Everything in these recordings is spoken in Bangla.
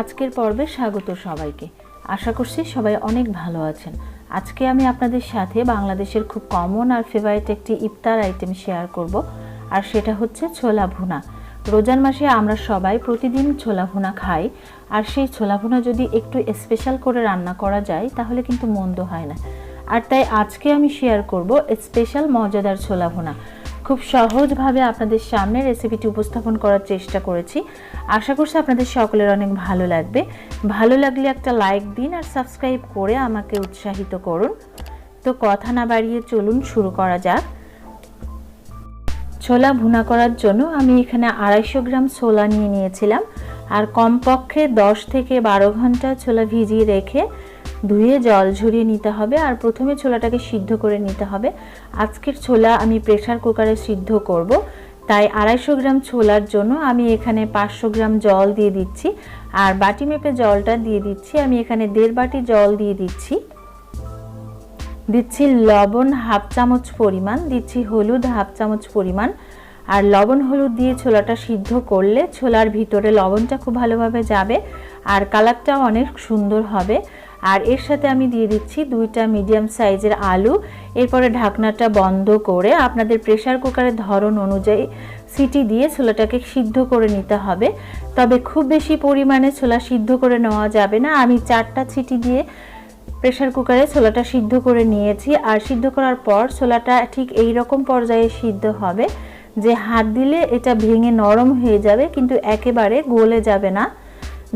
আজকের পর্বে স্বাগত সবাইকে। আশা করছি সবাই অনেক ভালো আছেন। আজকে আমি আপনাদের সাথে বাংলাদেশের খুব কমন আর ফেভারিট একটি ইফতার আইটেম শেয়ার করব, আর সেটা হচ্ছে ছোলা ভুনা। রোজার মাসে আমরা সবাই প্রতিদিন ছোলা ভুনা খাই, আর সেই ছোলা ভুনা যদি একটু স্পেশাল করে রান্না করা যায়, তাহলে কিন্তু মন্দ হয় না। আর তাই আজকে আমি শেয়ার করব স্পেশাল মজাদার ছোলা ভুনা। খুব সহজভাবে আপনাদের সামনে রেসিপিটি উপস্থাপন করার চেষ্টা করেছি। আশা করছি আপনাদের সকলের অনেক ভালো লাগবে। ভালো লাগলে একটা লাইক দিন আর সাবস্ক্রাইব করে আমাকে উৎসাহিত করুন। তো কথা না বাড়িয়ে চলুন, শুরু করা যাক। ছোলা ভুনা করার জন্য আমি এখানে আড়াইশো গ্রাম ছোলা নিয়ে নিয়েছিলাম। আর কমপক্ষে দশ থেকে বারো ঘণ্টা ছোলা ভিজিয়ে রেখে ধুয়ে জল ঝরিয়ে নিতে হবে আর প্রথমে ছোলাটাকে সিদ্ধ করে নিতে হবে। আজকের ছোলা আমি প্রেশার কুকারে সিদ্ধ করব। তাই আড়াইশো গ্রাম ছোলার জন্য আমি এখানে পাঁচশো গ্রাম জল দিয়ে দিচ্ছি। আর বাটি মেপে জলটা দিয়ে দিচ্ছি। আমি এখানে দেড় বাটি জল দিয়ে দিচ্ছি। দিচ্ছি লবণ হাফ চামচ পরিমাণ, দিচ্ছি হলুদ হাফ চামচ পরিমাণ। আর লবণ হলুদ দিয়ে ছোলাটা সিদ্ধ করলে ছোলার ভিতরে লবণটা খুব ভালোভাবে যাবে। আর কালারটাও অনেক সুন্দর হবে। আর এর সাথে আমি দিয়ে দিচ্ছি দুইটা মিডিয়াম সাইজের আলু। এরপরে ঢাকনাটা বন্ধ করে আপনাদের প্রেশার কুকারের ধরন অনুযায়ী সিটি দিয়ে ছোলাটাকে সিদ্ধ করে নিতে হবে। তবে খুব বেশি পরিমাণে ছোলা সিদ্ধ করে নেওয়া যাবে না। আমি চারটা সিটি দিয়ে প্রেশার কুকারে ছোলাটা সিদ্ধ করে নিয়েছি। আর সিদ্ধ করার পর ছোলাটা ঠিক এই রকম পর্যায়ে সিদ্ধ হবে যে হাত দিলে এটা ভেঙে নরম হয়ে যাবে, কিন্তু একেবারে গলে যাবে না।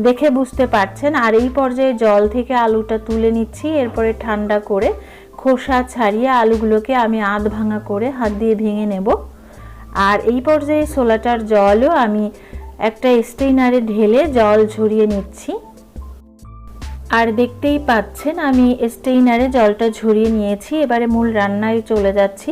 দেখে বুঝতে পারছেন। আর এই পর্যায়ে জল থেকে আলুটা তুলে নিচ্ছি, এরপরে ঠান্ডা করে খোসা ছাড়িয়ে আলুগুলোকে আমি আধ ভাঙা করে হাত দিয়ে ভেঙে নেব। আর এই পর্যায়ে ছোলাটার জলও আমি একটা স্টেইনারে ঢেলে জল ঝরিয়ে নিচ্ছি। আর দেখতেই পাচ্ছেন, আমি স্টেইনারে জলটা ঝরিয়ে নিয়েছি। এবারে মূল রান্নায় চলে যাচ্ছি।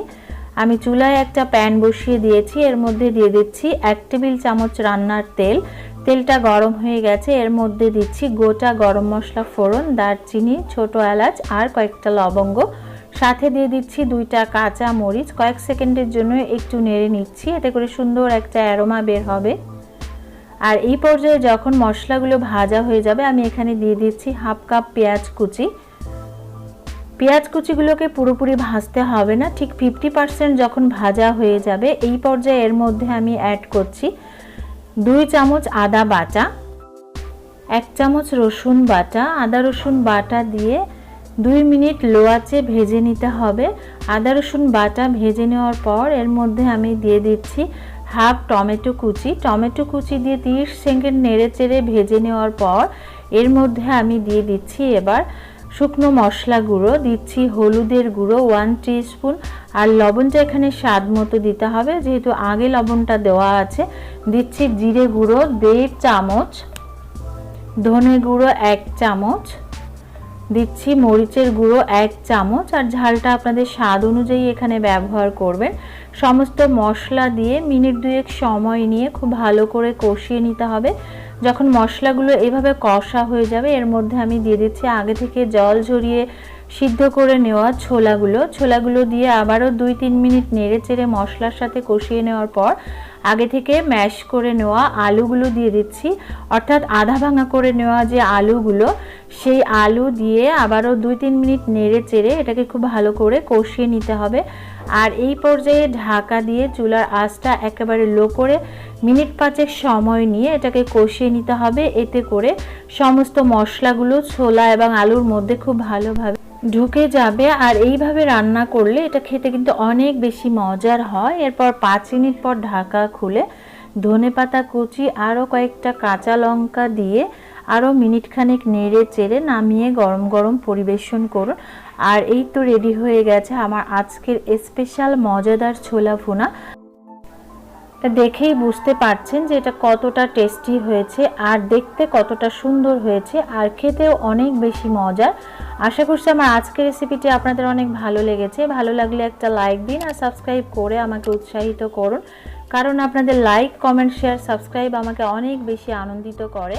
আমি চুলায় একটা প্যান বসিয়ে দিয়েছি। এর মধ্যে দিয়ে দিচ্ছি এক টেবিল চামচ রান্নার তেল। তেলটা গরম হয়ে গেছে, এর মধ্যে দিচ্ছি গোটা গরম মশলা ফোড়ন, দারচিনি, ছোট এলাচ আর কয়েকটা লবঙ্গ। সাথে দিয়ে দিচ্ছি দুইটা কাঁচা মরিচ, কয়েক সেকেন্ডের জন্য একটু নেড়ে নিচ্ছি, এতে করে সুন্দর একটা অ্যারোমা বের হবে। আর এই পর্যায়ে যখন মশলাগুলো ভাজা হয়ে যাবে, আমি এখানে দিয়ে দিচ্ছি হাফ কাপ পেঁয়াজ কুচি। পেঁয়াজ কুচিগুলোকে পুরোপুরি ভাজতে হবে না, ঠিক ফিফটি পার্সেন্ট যখন ভাজা হয়ে যাবে, এই পর্যায়ে এর মধ্যে আমি অ্যাড করছি দুই চামচ আদা বাটা, এক চামচ রসুন বাটা, আদা রসুন বাটা দিয়ে দুই মিনিট লো আঁচে ভেজে নিতে হবে। আদা রসুন বাটা ভেজে নেওয়ার পর এর মধ্যে আমি দিয়ে দিচ্ছি হাফ টমেটো কুচি। টমেটো কুচি দিয়ে তিরিশ সেকেন্ড নেড়ে চেড়ে ভেজে নেওয়ার পর এর মধ্যে আমি দিয়ে দিচ্ছি এবার শুকনো মশলা গুঁড়ো, দিচ্ছি হলুদের গুঁড়ো ওয়ান স্পুন আর লবণটা এখানে স্বাদ মতো দিতে হবে, যেহেতু আগে লবণটা দেওয়া আছে। দিচ্ছি জিরে গুঁড়ো, দেড় চামচ। ধনে গুঁড়ো, এক চামচ। দিচ্ছি মরিচের গুঁড়ো, এক চামচ। আর ঝালটা আপনাদের স্বাদ অনুযায়ী এখানে ব্যবহার করবেন। সমস্ত মশলা দিয়ে মিনিট দুয়েক সময় নিয়ে খুব ভালো করে কষিয়ে নিতে হবে। যখন মশলাগুলো এভাবে কষা হয়ে যাবে, এর মধ্যে আমি দিয়ে দিচ্ছি আগে থেকে জল ঝরিয়ে সিদ্ধ করে নেওয়া ছোলাগুলো। ছোলাগুলো দিয়ে আবারও দুই তিন মিনিট নেড়ে চেড়ে মশলার সাথে কষিয়ে নেওয়ার পর আগে থেকে ম্যাশ করে নেওয়া আলুগুলো দিয়ে দিচ্ছি। অর্থাৎ আধা ভাঙা করে নেওয়া যে আলুগুলো, সেই আলু দিয়ে আবারও দুই তিন মিনিট নেড়ে চেড়ে এটাকে খুব ভালো করে কষিয়ে নিতে হবে। আর এই পর্যায়ে ঢাকা দিয়ে চুলার আঁচটা একেবারে লো করে মিনিট পাঁচেক সময় নিয়ে এটাকে কষিয়ে নিতে হবে। এতে করে সমস্ত মশলাগুলো, ছোলা এবং আলুর মধ্যে খুব ভালোভাবে ঢুকে যাবে আর এইভাবে রান্না করলে এটা খেতে কিন্তু অনেক বেশি মজার হয়। এরপর পাঁচ মিনিট পর ঢাকা খুলে ধনে পাতা কুচি আরও কয়েকটা কাঁচা লঙ্কা দিয়ে আরও মিনিটখানেক নেড়ে চেড়ে নামিয়ে গরম গরম পরিবেশন করুন। আর এই তো রেডি হয়ে গেছে আমার আজকের স্পেশাল মজাদার ছোলা ভুনা। দেখেই বুঝতে পারছেন যে এটা কতটা টেস্টি হয়েছে আর দেখতে কতটা সুন্দর হয়েছে আর খেতেও অনেক বেশি মজার। আশা করছি আমার আজকের রেসিপিটি আপনাদের অনেক ভালো লেগেছে। ভালো লাগলে একটা লাইক দিন আর সাবস্ক্রাইব করে আমাকে উৎসাহিত করুন। কারণ আপনাদের লাইক কমেন্ট শেয়ার সাবস্ক্রাইব আমাকে অনেক বেশি আনন্দিত করে।